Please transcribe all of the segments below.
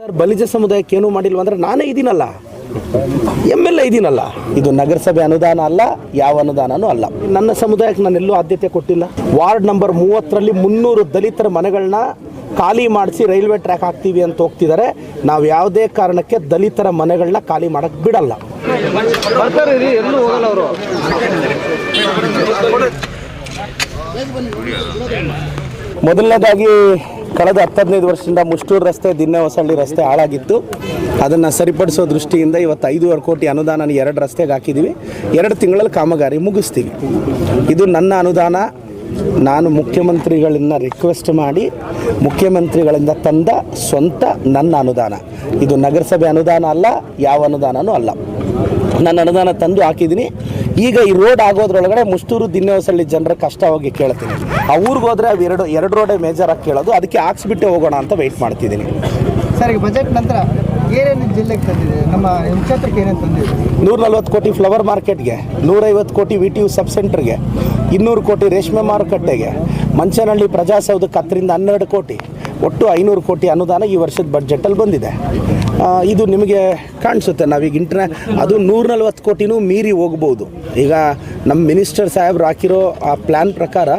Sir Balija ಸಮುದಾಯಕ್ಕೆ ಏನು ಮಾಡಿಲ್ವ ಅಂದ್ರೆ ನಾನೇ ಇದೀನಲ್ಲ. ಎಂ ಎಲ್ ಎ ಇದೀನಲ್ಲ. ಇದು ನಗರಸಭೆ ಅನುದಾನ ಅಲ್ಲ ಯಾವ ಅನುದಾನನೂ ಅಲ್ಲ. ನನ್ನ ಸಮುದಾಯಕ್ಕೆ ನಾನು ಎಲ್ಲೂ ಆದ್ಯತೆ ಕೊಟ್ಟಿಲ್ಲ. ವಾರ್ಡ್ ನಂಬರ್ ಮೂವತ್ತರಲ್ಲಿ ಮುನ್ನೂರು ದಲಿತರ ಮನೆಗಳನ್ನ ಖಾಲಿ ಮಾಡಿಸಿ ರೈಲ್ವೆ ಟ್ರ್ಯಾಕ್ ಹಾಕ್ತೀವಿ ಅಂತ ಹೋಗ್ತಿದ್ದಾರೆ. ನಾವು ಯಾವುದೇ ಕಾರಣಕ್ಕೆ ದಲಿತರ ಮನೆಗಳನ್ನ ಖಾಲಿ ಮಾಡಕ್ಕೆ ಬಿಡಲ್ಲ. ಮೊದಲನೇದಾಗಿ ಕಳೆದ ಹತ್ತದೈದು ವರ್ಷದಿಂದ ಮುಷ್ಟೂರು ರಸ್ತೆ ದಿನ್ನೆ ಹೊಸಳ್ಳಿ ರಸ್ತೆ ಹಾಳಾಗಿತ್ತು. ಅದನ್ನು ಸರಿಪಡಿಸೋ ದೃಷ್ಟಿಯಿಂದ ಇವತ್ತು ಐದೂವರೆ ಕೋಟಿ ಅನುದಾನ ಎರಡು ರಸ್ತೆಗೆ ಹಾಕಿದ್ದೀವಿ ಎರಡು ತಿಂಗಳಲ್ಲಿ ಕಾಮಗಾರಿ ಮುಗಿಸ್ತೀವಿ. ಇದು ನನ್ನ ಅನುದಾನ. ನಾನು ಮುಖ್ಯಮಂತ್ರಿಗಳನ್ನ ರಿಕ್ವೆಸ್ಟ್ ಮಾಡಿ, ಮುಖ್ಯಮಂತ್ರಿಗಳಿಂದ ತಂದ ಸ್ವಂತ ನನ್ನ ಅನುದಾನ. ಇದು ನಗರಸಭೆ ಅನುದಾನ ಅಲ್ಲ, ಯಾವ ಅನುದಾನನೂ ಅಲ್ಲ. ನಾನು ಅನುದಾನ ತಂದು ಹಾಕಿದ್ದೀನಿ. ಈಗ ಈ ರೋಡ್ ಆಗೋದ್ರೊಳಗಡೆ ಮುಷ್ಟೂರು ದಿನ್ನೆಹೊಸಳ್ಳಿ ಜನರ ಕಷ್ಟ ಹೋಗಿ ಕೇಳ್ತೀನಿ. ಆ ಊರಿಗೆ ಹೋದರೆ ಅವು ಎರಡು ಎರಡು ರೋಡೇ ಮೇಜರಾಗಿ ಕೇಳೋದು. ಅದಕ್ಕೆ ಹಾಕ್ಸ್ಬಿಟ್ಟೆ ಹೋಗೋಣ ಅಂತ ವೆಯ್ಟ್ ಮಾಡ್ತಿದ್ದೀನಿ. ಸರ್ ಈಗ ಬಜೆಟ್ ನಂತರ ಏನೇನು ಜಿಲ್ಲೆಗೆ ತಂದಿದೆ? ನಮ್ಮ ನಿಮ್ಮ ಕ್ಷೇತ್ರಕ್ಕೆ ಏನೇನು ತಂದಿದೆ? ನೂರ ನಲ್ವತ್ತು ಕೋಟಿ ಫ್ಲವರ್ ಮಾರ್ಕೆಟ್ಗೆ ನೂರೈವತ್ತು ಕೋಟಿ ವಿ ಟಿ ಯು ಸಬ್ ಸೆಂಟರ್ಗೆ ಇನ್ನೂರು ಕೋಟಿ ರೇಷ್ಮೆ ಮಾರುಕಟ್ಟೆಗೆ ಮಂಚನಹಳ್ಳಿ ಪ್ರಜಾಸೌಧಕ್ಕೆ ಹತ್ತರಿಂದ ಹನ್ನೆರಡು ಕೋಟಿ. ಒಟ್ಟು ಐನೂರು ಕೋಟಿ ಅನುದಾನ ಈ ವರ್ಷದ ಬಜೆಟಲ್ಲಿ ಬಂದಿದೆ. ಇದು ನಿಮಗೆ ಕಾಣಿಸುತ್ತೆ. ನಾವೀಗ ಇಂಟರ್ನೆ ಅದು ನೂರ ನಲ್ವತ್ತು ಕೋಟಿನೂ ಮೀರಿ ಹೋಗ್ಬೋದು. ಈಗ ನಮ್ಮ ಮಿನಿಸ್ಟರ್ ಸಾಹೇಬ್ರು ಹಾಕಿರೋ ಆ ಪ್ಲ್ಯಾನ್ ಪ್ರಕಾರ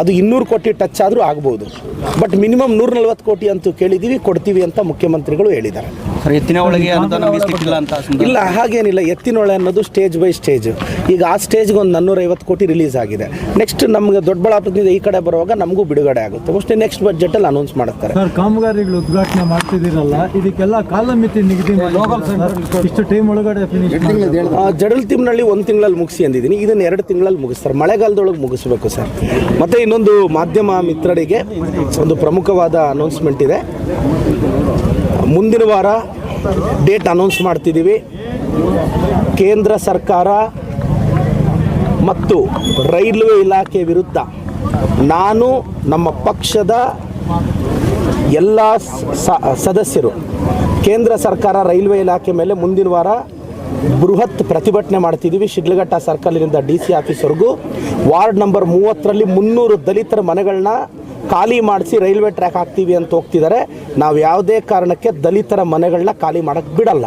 ಅದು ಇನ್ನೂರು ಕೋಟಿ ಟಚ್ ಆದರೂ ಆಗ್ಬೋದು. ಬಟ್ ಮಿನಿಮಮ್ ನೂರ ನಲ್ವತ್ತು ಕೋಟಿ ಅಂತೂ ಕೇಳಿದ್ದೀವಿ ಕೊಡ್ತೀವಿ ಅಂತ ಮುಖ್ಯಮಂತ್ರಿಗಳು ಹೇಳಿದ್ದಾರೆ. ಸರ್ ಎತ್ತಿನ ಒಳಗೆ ಇಲ್ಲ ಹಾಗೇನಿಲ್ಲ. ಎತ್ತಿನೊಳೆ ಅನ್ನೋದು ಸ್ಟೇಜ್ ಬೈ ಸ್ಟೇಜ್. ಈಗ ಆ ಸ್ಟೇಜ್ಗೆ ಒಂದು ನಾನ್ನೂರೈವತ್ತು ಕೋಟಿ ರಿಲೀಸ್ ಆಗಿದೆ. ನೆಕ್ಸ್ಟ್ ನಮಗೆ ದೊಡ್ಡಬಳ್ಳಾಪುರದಿಂದ ಈ ಕಡೆ ಬರುವಾಗ ನಮಗೂ ಬಿಡುಗಡೆ ಆಗುತ್ತೆ. ಅಷ್ಟೇ ನೆಕ್ಸ್ಟ್ ಬಜೆಟಲ್ಲಿ ಅನೌನ್ಸ್ ಮಾಡ್ತಾರೆ. ಸರ್ ಕಾಮಗಾರಿಗಳು ಉದ್ಘಾಟನೆ ಮಾಡ್ತಿದ್ದೀರಲ್ಲ ಇದಕ್ಕೆಲ್ಲ ಕಾಲಮಿತಿ ನಿಗದಿ ಮಾಡಿದ್ದೀರಾ ಸರ್? ಇಷ್ಟು ಟೈಮ್ ಒಳಗಡೆ ಫಿನಿಶ್ ಆ, ಜಡಲ್ ತಿಮ್ನಳ್ಳಿ ಒಂದು ತಿಂಗಳಲ್ಲಿ ಮುಗಿಸಿ ಅಂದಿದ್ದೀನಿ. ಇದನ್ನು ಎರಡು ತಿಂಗಳಲ್ಲಿ ಮುಗಿಸ್ತಾರೆ ಮಳೆಗಾಲದೊಳಗೆ ಮುಗಿಸ್ಬೇಕು, ಸರ್. ಮತ್ತು ಇನ್ನೊಂದು ಮಾಧ್ಯಮ ಮಿತ್ರರಿಗೆ ಒಂದು ಪ್ರಮುಖವಾದ ಅನೌನ್ಸ್ಮೆಂಟ್ ಇದೆ. ಮುಂದಿನ ವಾರ ಡೇಟ್ ಅನೌನ್ಸ್ ಮಾಡ್ತಿದ್ದೀವಿ. ಕೇಂದ್ರ ಸರ್ಕಾರ ಮತ್ತು ರೈಲ್ವೆ ಇಲಾಖೆ ವಿರುದ್ಧ ನಾನು ನಮ್ಮ ಪಕ್ಷದ ಎಲ್ಲ ಸದಸ್ಯರು, ಕೇಂದ್ರ ಸರ್ಕಾರ ರೈಲ್ವೆ ಇಲಾಖೆ ಮೇಲೆ ಮುಂದಿನ ವಾರ ಬೃಹತ್ ಪ್ರತಿಭಟನೆ ಮಾಡ್ತಿದ್ದೀವಿ. ಶಿಡ್ಲಘಟ್ಟ ಸರ್ಕಲ್ನಿಂದ ಡಿ ಸಿ ಆಫೀಸ್ವರೆಗೂ ವಾರ್ಡ್ ನಂಬರ್ ಮೂವತ್ತರಲ್ಲಿ ಮುನ್ನೂರು ದಲಿತರ ಮನೆಗಳನ್ನ ಖಾಲಿ ಮಾಡಿಸಿ ರೈಲ್ವೆ ಟ್ರ್ಯಾಕ್ ಹಾಕ್ತೀವಿ ಅಂತ ಹೋಗ್ತಿದ್ದಾರೆ. ನಾವು ಯಾವುದೇ ಕಾರಣಕ್ಕೆ ದಲಿತರ ಮನೆಗಳನ್ನ ಖಾಲಿ ಮಾಡೋಕ್ಕೆ ಬಿಡಲ್ಲ.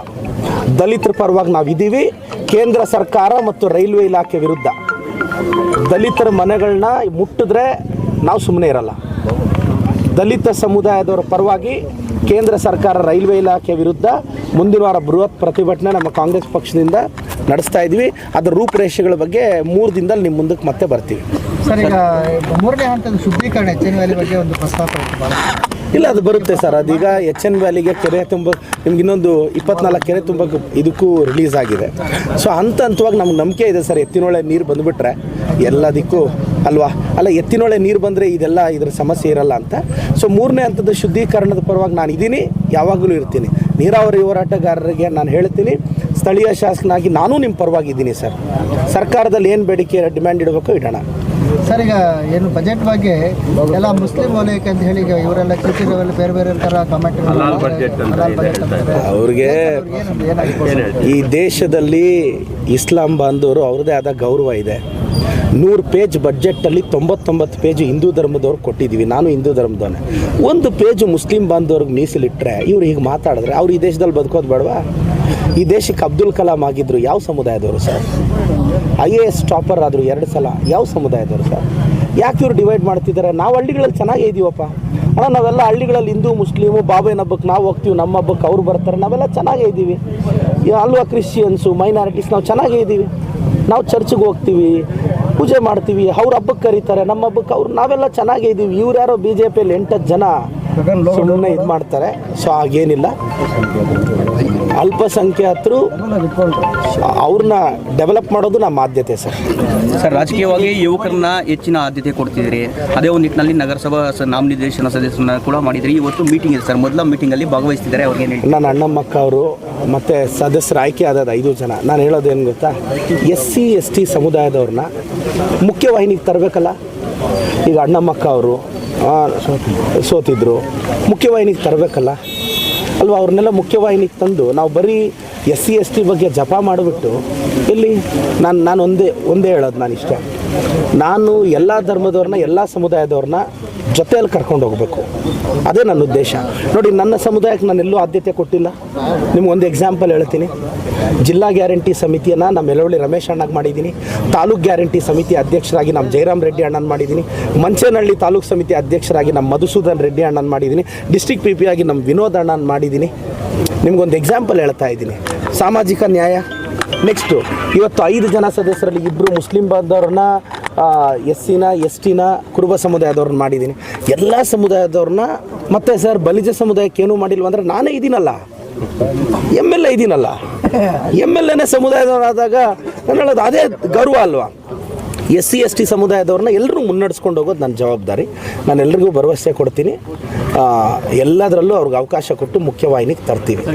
ದಲಿತರ ಪರವಾಗಿ ನಾವು ಇದ್ದೀವಿ ಕೇಂದ್ರ ಸರ್ಕಾರ ಮತ್ತು ರೈಲ್ವೆ ಇಲಾಖೆ ವಿರುದ್ಧ ದಲಿತರ ಮನೆಗಳನ್ನ ಮುಟ್ಟಿದ್ರೆ ನಾವು ಸುಮ್ಮನೆ ಇರಲ್ಲ. ದಲಿತ ಸಮುದಾಯದವರ ಪರವಾಗಿ ಕೇಂದ್ರ ಸರ್ಕಾರ ರೈಲ್ವೆ ಇಲಾಖೆ ವಿರುದ್ಧ ಮುಂದಿನ ವಾರ ಬೃಹತ್ ಪ್ರತಿಭಟನೆ ನಮ್ಮ ಕಾಂಗ್ರೆಸ್ ಪಕ್ಷದಿಂದ ನಡೆಸ್ತಾ ಇದ್ವಿ. ಅದರ ರೂಪುರೇಷೆಗಳ ಬಗ್ಗೆ ಮೂರು ದಿನದಲ್ಲಿ ನಿಮ್ಮ ಮುಂದಕ್ಕೆ ಮತ್ತೆ ಬರ್ತೀವಿ. ಸರ್ ಈಗ ಮೂರನೇ ಹಂತದ ಶುದ್ಧೀಕರಣ ಎಚ್ ಎನ್ ವ್ಯಾಲಿ ಬಗ್ಗೆ ಒಂದು ಪ್ರಸ್ತಾಪ ಇಲ್ಲ ಅದು ಬರುತ್ತೆ ಸರ್. ಅದೀಗ ಎಚ್ ಎನ್ ವ್ಯಾಲಿಗೆ ಕೆರೆ ತುಂಬ ನಿಮ್ಗೆ ಇನ್ನೊಂದು ಇಪ್ಪತ್ನಾಲ್ಕು ಕೆರೆ ತುಂಬ ಇದಕ್ಕೂ ರಿಲೀಸ್ ಆಗಿದೆ. ಸೊ ಹಂತ ಹಂತವಾಗಿ ನಮ್ಗೆ ನಂಬಿಕೆ ಇದೆ ಸರ್. ಎತ್ತಿನೊಳೆ ನೀರು ಬಂದುಬಿಟ್ರೆ ಎಲ್ಲದಕ್ಕೂ ಅಲ್ವಾ? ಅಲ್ಲ, ಎತ್ತಿನೊಳೆ ನೀರು ಬಂದರೆ ಇದೆಲ್ಲ ಇದ್ರ ಸಮಸ್ಯೆ ಇರಲ್ಲ ಅಂತ. ಸೊ ಮೂರನೇ ಹಂತದ ಶುದ್ಧೀಕರಣದ ಪರವಾಗಿ ನಾನು ಇದ್ದೀನಿ ಯಾವಾಗಲೂ ಇರ್ತೀನಿ. ನೀರಾವರಿ ಹೋರಾಟಗಾರರಿಗೆ ನಾನು ಹೇಳ್ತೀನಿ, ಸ್ಥಳೀಯ ಶಾಸಕನಾಗಿ ನಾನು ನಿಮ್ಮ ಪರವಾಗಿದ್ದೀನಿ, ಸರ್. ಸರ್ಕಾರದಲ್ಲಿ ಏನು ಬೇಡಿಕೆ, ಡಿಮ್ಯಾಂಡ್ ಇಡಬೇಕು ಇಡೋಣ. ಸರ್ ಈಗ ಏನು ಬಜೆಟ್ ಬಗ್ಗೆ ಎಲ್ಲ ಮುಸ್ಲಿಂ ವಲಯಕ್ಕೆ ಅಂತ ಹೇಳಿ ಈಗ ಇವರೆಲ್ಲ ಕೃಷಿ ಬೇರೆ ಬೇರೆ ಥರ ಕಮೆಂಟ್ ಅವ್ರಿಗೆ ಈ ದೇಶದಲ್ಲಿ ಇಸ್ಲಾಂ ಬಾಂಧವರು ಅವ್ರದ್ದೇ ಆದ ಗೌರವ ಇದೆ. ನೂರು ಪೇಜ್ ಬಜೆಟ್ಟಲ್ಲಿ ತೊಂಬತ್ತೊಂಬತ್ತು ಪೇಜು ಹಿಂದೂ ಧರ್ಮದವ್ರಿಗೆ ಕೊಟ್ಟಿದ್ದೀವಿ ನಾನು ಹಿಂದೂ ಧರ್ಮದವನೇ. ಒಂದು ಪೇಜು ಮುಸ್ಲಿಂ ಬಾಂಧವ್ರಿಗೆ ಮೀಸಲಿಟ್ಟರೆ ಇವ್ರು ಹೀಗೆ ಮಾತಾಡಿದ್ರೆ ಅವ್ರು ಈ ದೇಶದಲ್ಲಿ ಬದುಕೋದು ಬೇಡವಾ? ಈ ದೇಶಕ್ಕೆ ಅಬ್ದುಲ್ ಕಲಾಂ ಆಗಿದ್ರು ಯಾವ ಸಮುದಾಯದವರು sir? I A S topper ಆದರು ಎರಡು ಸಲ ಯಾವ ಸಮುದಾಯದವರು ಸರ್? ಯಾಕೆ ಇವ್ರು ಡಿವೈಡ್ ಮಾಡ್ತಿದ್ದಾರೆ? ನಾವು ಹಳ್ಳಿಗಳಲ್ಲಿ ಚೆನ್ನಾಗೇ ಇದೀವಪ್ಪ. ಅಣ್ಣ, ನಾವೆಲ್ಲ ಹಳ್ಳಿಗಳಲ್ಲಿ ಹಿಂದೂ, ಮುಸ್ಲಿಮು ಬಾಬೇನ ಹಬ್ಬಕ್ಕೆ ನಾವು ಹೋಗ್ತೀವಿ, ನಮ್ಮ ಹಬ್ಬಕ್ಕೆ ಅವ್ರು ಬರ್ತಾರೆ, ನಾವೆಲ್ಲ ಚೆನ್ನಾಗೇ ಇದ್ದೀವಿ ಅಲ್ವಾ ಕ್ರಿಶ್ಚಿಯನ್ಸು ಮೈನಾರಿಟೀಸ್ ನಾವು ಚೆನ್ನಾಗೇ ಇದ್ದೀವಿ ನಾವು ಚರ್ಚ್ಗೆ ಹೋಗ್ತೀವಿ, ಪೂಜೆ ಮಾಡ್ತೀವಿ, ಅವ್ರ ಹಬ್ಬಕ್ಕೆ ಕರೀತಾರೆ, ನಮ್ಮ ಹಬ್ಬಕ್ಕೆ ಅವ್ರು ನಾವೆಲ್ಲ ಚೆನ್ನಾಗೇ ಇದ್ದೀವಿ ಇವ್ರು ಯಾರೋ ಬಿ ಜೆ ಪಿಯಲ್ಲಿ ಎಂಟತ್ತು ಜನ. ಸುಮ್ಮನೆ ಇದು ಮಾಡ್ತಾರೆ. ಸೊ ಹಾಗೇನಿಲ್ಲ. ಅಲ್ಪಸಂಖ್ಯಾತರು ಅವ್ರನ್ನ ಡೆವಲಪ್ ಮಾಡೋದು ನಮ್ಮ ಆದ್ಯತೆ ಸರ್. ಸರ್ ರಾಜಕೀಯವಾಗಿ ಯುವಕರನ್ನ ಹೆಚ್ಚಿನ ಆದ್ಯತೆ ಕೊಡ್ತಿದ್ರಿ ಅದೇ ಒಂದು ನಿಟ್ಟಿನಲ್ಲಿ ನಗರಸಭಾ ನಾಮ ನಾಮನಿರ್ದೇಶನ ಸದಸ್ಯರನ್ನ ಕೂಡ ಮಾಡಿದ್ರಿ ಇವತ್ತು ಮೀಟಿಂಗ್ ಇದೆ ಸರ್. ಮೊದಲ ಮೀಟಿಂಗಲ್ಲಿ ಭಾಗವಹಿಸ್ತಿದ್ದಾರೆ. ಅವ್ರಿಗೆ ನನ್ನ ಅಣ್ಣಮ್ಮಕ್ಕ ಅವರು ಮತ್ತು ಸದಸ್ಯರು ಆಯ್ಕೆ ಆದ ಐದು ಜನ. ನಾನು ಹೇಳೋದೇನು ಗೊತ್ತಾ? ಎಸ್ ಸಿ ಎಸ್ ಟಿ ಸಮುದಾಯದವ್ರನ್ನ ಮುಖ್ಯವಾಹಿನಿಗೆ ತರಬೇಕಲ್ಲ? ಈಗ ಅಣ್ಣಮ್ಮಕ್ಕ ಅವರು ಸೋತಿದ್ರು. ಮುಖ್ಯವಾಹಿನಿಗೆ ತರಬೇಕಲ್ಲ? ಅಲ್ವಾ, ಅವ್ರನ್ನೆಲ್ಲ ಮುಖ್ಯವಾಹಿನಿಗೆ ತಂದು ನಾವು ಬರೀ ಎಸ್ ಸಿ ಎಸ್ ಟಿ ಬಗ್ಗೆ ಜಪ ಮಾಡಿಬಿಟ್ಟು, ಇಲ್ಲಿ ನಾನು ನಾನು ಒಂದೇ ಒಂದೇ ಹೇಳೋದು ನಾನು ಇಷ್ಟ ನಾನು ಎಲ್ಲ ಧರ್ಮದವ್ರನ್ನ, ಎಲ್ಲ ಸಮುದಾಯದವ್ರನ್ನ ಜೊತೆಯಲ್ಲಿ ಕರ್ಕೊಂಡು ಹೋಗಬೇಕು. ಅದೇ ನನ್ನ ಉದ್ದೇಶ. ನೋಡಿ, ನನ್ನ ಸಮುದಾಯಕ್ಕೆ ನಾನು ಎಲ್ಲೂ ಆದ್ಯತೆ ಕೊಟ್ಟಿಲ್ಲ. ನಿಮ್ಗೊಂದು ಎಕ್ಸಾಂಪಲ್ ಹೇಳ್ತೀನಿ. ಜಿಲ್ಲಾ ಗ್ಯಾರಂಟಿ ಸಮಿತಿಯನ್ನು ನಮ್ಮ ಮೆಲವಳ್ಳಿ ರಮೇಶ್ ಅಣ್ಣಗೆ ಮಾಡಿದ್ದೀನಿ. ತಾಲೂಕ್ ಗ್ಯಾರಂಟಿ ಸಮಿತಿ ಅಧ್ಯಕ್ಷರಾಗಿ ನಮ್ಮ ಜಯರಾಮ್ ರೆಡ್ಡಿ ಅಣ್ಣನ ಮಾಡಿದ್ದೀನಿ. ಮಂಚೇನಹಳ್ಳಿ ತಾಲೂಕು ಸಮಿತಿ ಅಧ್ಯಕ್ಷರಾಗಿ ನಮ್ಮ ಮಧುಸೂದನ್ ರೆಡ್ಡಿ ಅಣ್ಣನ ಮಾಡಿದ್ದೀನಿ. ಡಿಸ್ಟಿಕ್ ಪಿ ಪಿ ಆಗಿ ನಮ್ಮ ವಿನೋದ್ ಅಣ್ಣನ ಮಾಡಿದ್ದೀನಿ. ನಿಮ್ಗೊಂದು ಎಕ್ಸಾಂಪಲ್ ಹೇಳ್ತಾ ಇದ್ದೀನಿ. ಸಾಮಾಜಿಕ ನ್ಯಾಯ ನೆಕ್ಸ್ಟು ಇವತ್ತು ಐದು ಜನ ಸದಸ್ಯರಲ್ಲಿ ಇಬ್ಬರು ಮುಸ್ಲಿಂ ಬಾಂಧವ್ರನ್ನ ಎಸ್ ಸಿನ ಎಸ್ ಟಿನ ಕುರುಬ ಸಮುದಾಯದವ್ರನ್ನ ಮಾಡಿದ್ದೀನಿ. ಎಲ್ಲ ಸಮುದಾಯದವ್ರನ್ನ, ಮತ್ತೆ ಸರ್ ಬಲಿಜ ಸಮುದಾಯಕ್ಕೆ ಏನೂ ಮಾಡಿಲ್ವ ಅಂದರೆ ನಾನೇ ಇದ್ದೀನಲ್ಲ ಎಂ ಎಲ್ ಎ ಇದ್ದೀನಲ್ಲ ಎಂ ಎಲ್ ಎನೇ ಸಮುದಾಯದವರಾದಾಗ ನಾನು ಹೇಳೋದು ಅದೇ ಗೌರವ ಅಲ್ವಾ? ಎಸ್ ಸಿ ಎಸ್ ಟಿ ಸಮುದಾಯದವ್ರನ್ನ ಎಲ್ಲರೂ ಮುನ್ನಡೆಸ್ಕೊಂಡು ಹೋಗೋದು ನನ್ನ ಜವಾಬ್ದಾರಿ. ನಾನು ಎಲ್ರಿಗೂ ಭರವಸೆ ಕೊಡ್ತೀನಿ. ಎಲ್ಲದರಲ್ಲೂ ಅವ್ರಿಗೆ ಅವಕಾಶ ಕೊಟ್ಟು ಮುಖ್ಯವಾಹಿನಿಗೆ ತರ್ತೀವಿ.